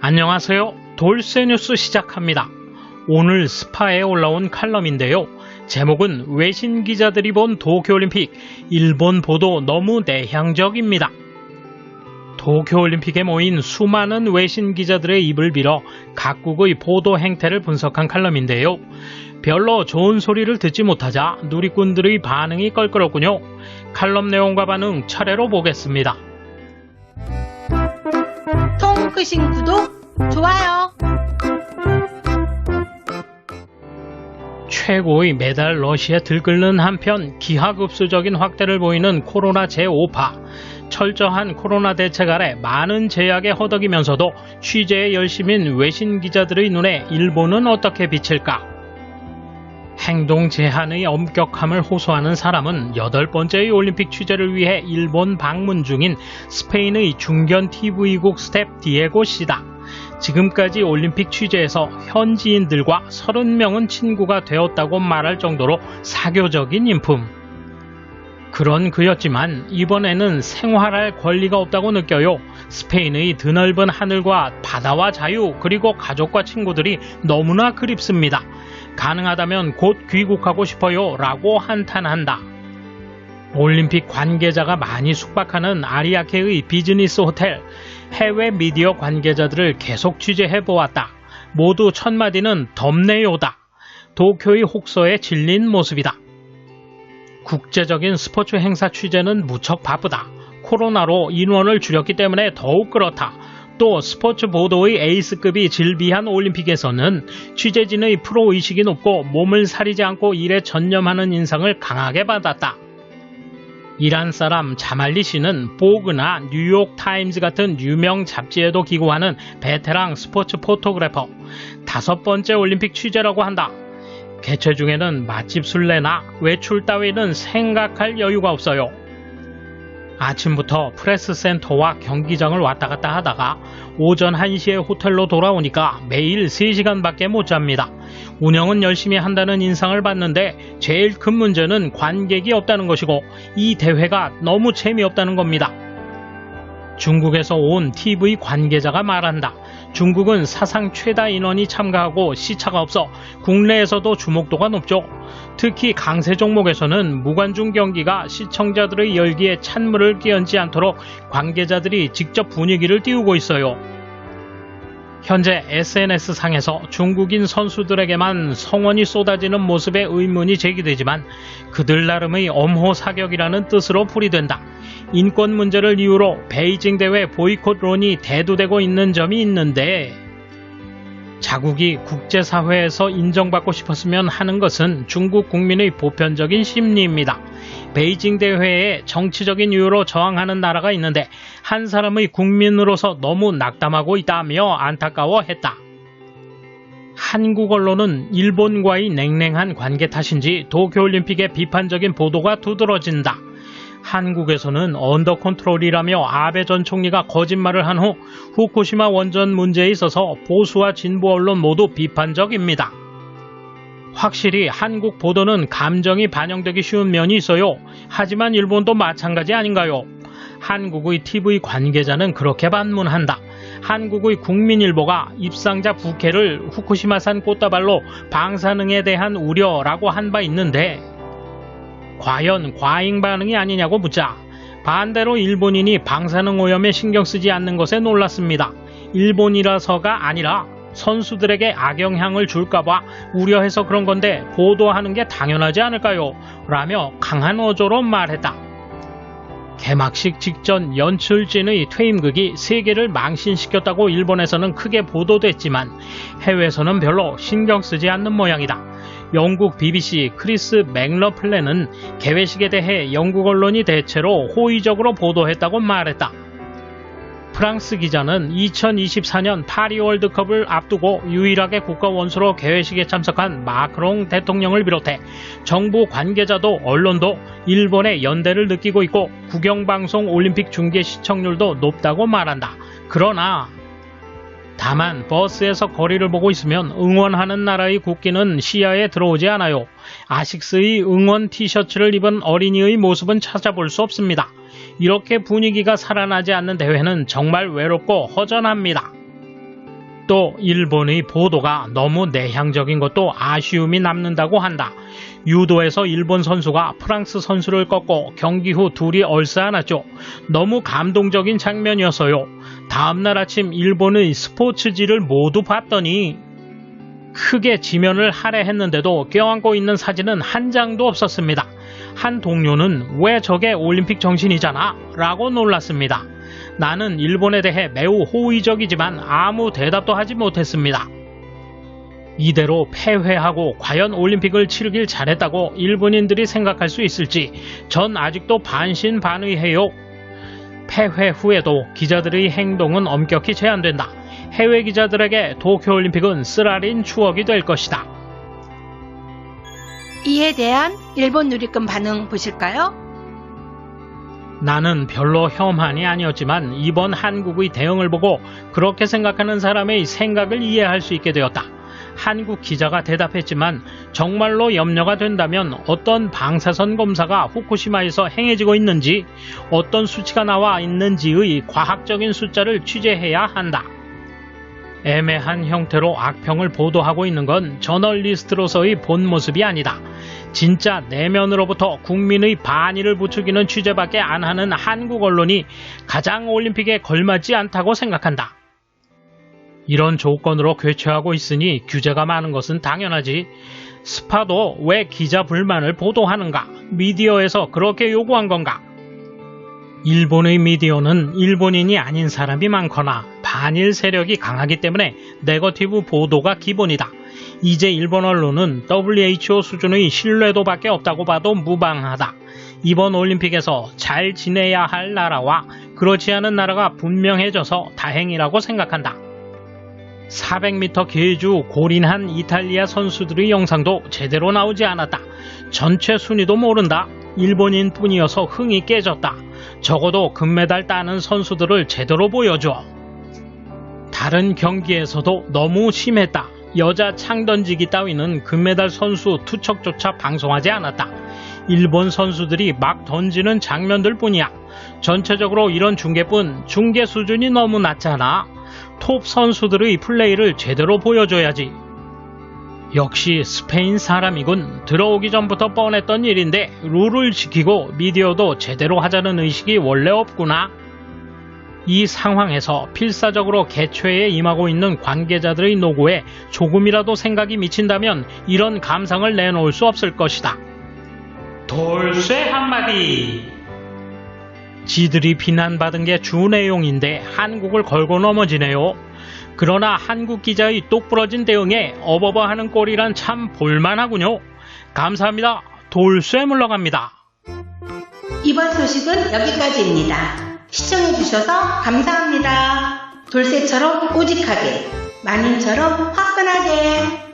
안녕하세요. 돌쇠뉴스 시작합니다. 오늘 스파에 올라온 칼럼인데요. 제목은 외신 기자들이 본 도쿄올림픽 일본 보도 너무 내향적입니다. 도쿄올림픽에 모인 수많은 외신 기자들의 입을 빌어 각국의 보도 행태를 분석한 칼럼인데요. 별로 좋은 소리를 듣지 못하자 누리꾼들의 반응이 껄끄럽군요. 칼럼 내용과 반응 차례로 보겠습니다. 통 크신 구독, 좋아요. 최고의 메달 러시에 들끓는 한편 기하급수적인 확대를 보이는 코로나 제5파. 철저한 코로나 대책 아래 많은 제약에 허덕이면서도 취재에 열심인 외신 기자들의 눈에 일본은 어떻게 비칠까? 행동 제한의 엄격함을 호소하는 사람은 여덟 번째의 올림픽 취재를 위해 일본 방문 중인 스페인의 중견 TV국 스텝 디에고 씨다. 지금까지 올림픽 취재에서 현지인들과 30명은 친구가 되었다고 말할 정도로 사교적인 인품. 그런 그였지만 이번에는 생활할 권리가 없다고 느껴요. 스페인의 드넓은 하늘과 바다와 자유 그리고 가족과 친구들이 너무나 그립습니다. 가능하다면 곧 귀국하고 싶어요 라고 한탄한다. 올림픽 관계자가 많이 숙박하는 아리아케의 비즈니스 호텔 해외 미디어 관계자들을 계속 취재해 보았다. 모두 첫 마디는 덥네요다. 도쿄의 혹서에 질린 모습이다. 국제적인 스포츠 행사 취재는 무척 바쁘다. 코로나로 인원을 줄였기 때문에 더욱 그렇다. 또 스포츠 보도의 에이스급이 질비한 올림픽에서는 취재진의 프로 의식이 높고 몸을 사리지 않고 일에 전념하는 인상을 강하게 받았다. 이란 사람 자말리 씨는 보그나 뉴욕 타임즈 같은 유명 잡지에도 기고하는 베테랑 스포츠 포토그래퍼. 다섯 번째 올림픽 취재라고 한다. 개최 중에는 맛집 순례나 외출 따위는 생각할 여유가 없어요. 아침부터 프레스 센터와 경기장을 왔다 갔다 하다가 오전 1시에 호텔로 돌아오니까 매일 3시간밖에 못 잡니다. 운영은 열심히 한다는 인상을 받는데 제일 큰 문제는 관객이 없다는 것이고 이 대회가 너무 재미없다는 겁니다. 중국에서 온 TV 관계자가 말한다. 중국은 사상 최다 인원이 참가하고 시차가 없어 국내에서도 주목도가 높죠. 특히 강세 종목에서는 무관중 경기가 시청자들의 열기에 찬물을 끼얹지 않도록 관계자들이 직접 분위기를 띄우고 있어요. 현재 SNS상에서 중국인 선수들에게만 성원이 쏟아지는 모습에 의문이 제기되지만 그들 나름의 엄호 사격이라는 뜻으로 풀이된다. 인권 문제를 이유로 베이징 대회 보이콧론이 대두되고 있는 점이 있는데 자국이 국제사회에서 인정받고 싶었으면 하는 것은 중국 국민의 보편적인 심리입니다. 베이징 대회에 정치적인 이유로 저항하는 나라가 있는데 한 사람의 국민으로서 너무 낙담하고 있다며 안타까워했다. 한국 언론은 일본과의 냉랭한 관계 탓인지 도쿄올림픽의 비판적인 보도가 두드러진다. 한국에서는 언더 컨트롤이라며 아베 전 총리가 거짓말을 한 후 후쿠시마 원전 문제에 있어서 보수와 진보 언론 모두 비판적입니다. 확실히 한국 보도는 감정이 반영되기 쉬운 면이 있어요. 하지만 일본도 마찬가지 아닌가요? 한국의 TV 관계자는 그렇게 반문한다. 한국의 국민일보가 입상자 부캐를 후쿠시마산 꽃다발로 방사능에 대한 우려라고 한 바 있는데 과연 과잉 반응이 아니냐고 묻자 반대로 일본인이 방사능 오염에 신경 쓰지 않는 것에 놀랐습니다. 일본이라서가 아니라 선수들에게 악영향을 줄까봐 우려해서 그런 건데 보도하는 게 당연하지 않을까요? 라며 강한 어조로 말했다. 개막식 직전 연출진의 퇴임극이 세계를 망신시켰다고 일본에서는 크게 보도됐지만 해외에서는 별로 신경 쓰지 않는 모양이다. 영국 BBC 크리스 맥러플랜은 개회식에 대해 영국 언론이 대체로 호의적으로 보도했다고 말했다. 프랑스 기자는 2024년 파리 월드컵을 앞두고 유일하게 국가 원수로 개회식에 참석한 마크롱 대통령을 비롯해 정부 관계자도 언론도 일본의 연대를 느끼고 있고 국영방송 올림픽 중계 시청률도 높다고 말한다. 그러나 다만 버스에서 거리를 보고 있으면 응원하는 나라의 국기는 시야에 들어오지 않아요. 아식스의 응원 티셔츠를 입은 어린이의 모습은 찾아볼 수 없습니다. 이렇게 분위기가 살아나지 않는 대회는 정말 외롭고 허전합니다. 또 일본의 보도가 너무 내향적인 것도 아쉬움이 남는다고 한다. 유도에서 일본 선수가 프랑스 선수를 꺾고 경기 후 둘이 얼싸안았죠. 너무 감동적인 장면이었어요. 다음날 아침 일본의 스포츠지를 모두 봤더니 크게 지면을 할애했는데도 껴안고 있는 사진은 한 장도 없었습니다. 한 동료는 왜 저게 올림픽 정신이잖아 라고 놀랐습니다. 나는 일본에 대해 매우 호의적이지만 아무 대답도 하지 못했습니다. 이대로 패회하고 과연 올림픽을 치르길 잘했다고 일본인들이 생각할 수 있을지 전 아직도 반신반의해요. 패회 후에도 기자들의 행동은 엄격히 제한된다. 해외 기자들에게 도쿄올림픽은 쓰라린 추억이 될 것이다. 이에 대한 일본 누리꾼 반응 보실까요? 나는 별로 혐한이 아니었지만 이번 한국의 대응을 보고 그렇게 생각하는 사람의 생각을 이해할 수 있게 되었다. 한국 기자가 대답했지만 정말로 염려가 된다면 어떤 방사선 검사가 후쿠시마에서 행해지고 있는지 어떤 수치가 나와 있는지의 과학적인 숫자를 취재해야 한다. 애매한 형태로 악평을 보도하고 있는 건 저널리스트로서의 본 모습이 아니다. 진짜 내면으로부터 국민의 반의를 부추기는 취재밖에 안 하는 한국 언론이 가장 올림픽에 걸맞지 않다고 생각한다. 이런 조건으로 괴취하고 있으니 규제가 많은 것은 당연하지. 스파도 왜 기자 불만을 보도하는가? 미디어에서 그렇게 요구한 건가? 일본의 미디어는 일본인이 아닌 사람이 많거나 반일 세력이 강하기 때문에 네거티브 보도가 기본이다. 이제 일본 언론은 WHO 수준의 신뢰도밖에 없다고 봐도 무방하다. 이번 올림픽에서 잘 지내야 할 나라와 그렇지 않은 나라가 분명해져서 다행이라고 생각한다. 400m 계주 골인한 이탈리아 선수들의 영상도 제대로 나오지 않았다. 전체 순위도 모른다. 일본인 뿐이어서 흥이 깨졌다. 적어도 금메달 따는 선수들을 제대로 보여줘. 다른 경기에서도 너무 심했다. 여자 창 던지기 따위는 금메달 선수 투척조차 방송하지 않았다. 일본 선수들이 막 던지는 장면들 뿐이야. 전체적으로 이런 중계뿐 중계 수준이 너무 낮잖아. 톱 선수들의 플레이를 제대로 보여줘야지. 역시 스페인 사람이군. 들어오기 전부터 뻔했던 일인데 룰을 지키고 미디어도 제대로 하자는 의식이 원래 없구나. 이 상황에서 필사적으로 개최에 임하고 있는 관계자들의 노고에 조금이라도 생각이 미친다면 이런 감상을 내놓을 수 없을 것이다. 돌쇠 한마디. 지들이 비난받은 게 주 내용인데 한국을 걸고 넘어지네요. 그러나 한국 기자의 똑부러진 대응에 어버버하는 꼴이란 참 볼만하군요. 감사합니다. 돌쇠 물러갑니다. 이번 소식은 여기까지입니다. 시청해주셔서 감사합니다. 돌쇠처럼 꼬직하게, 마님처럼 화끈하게.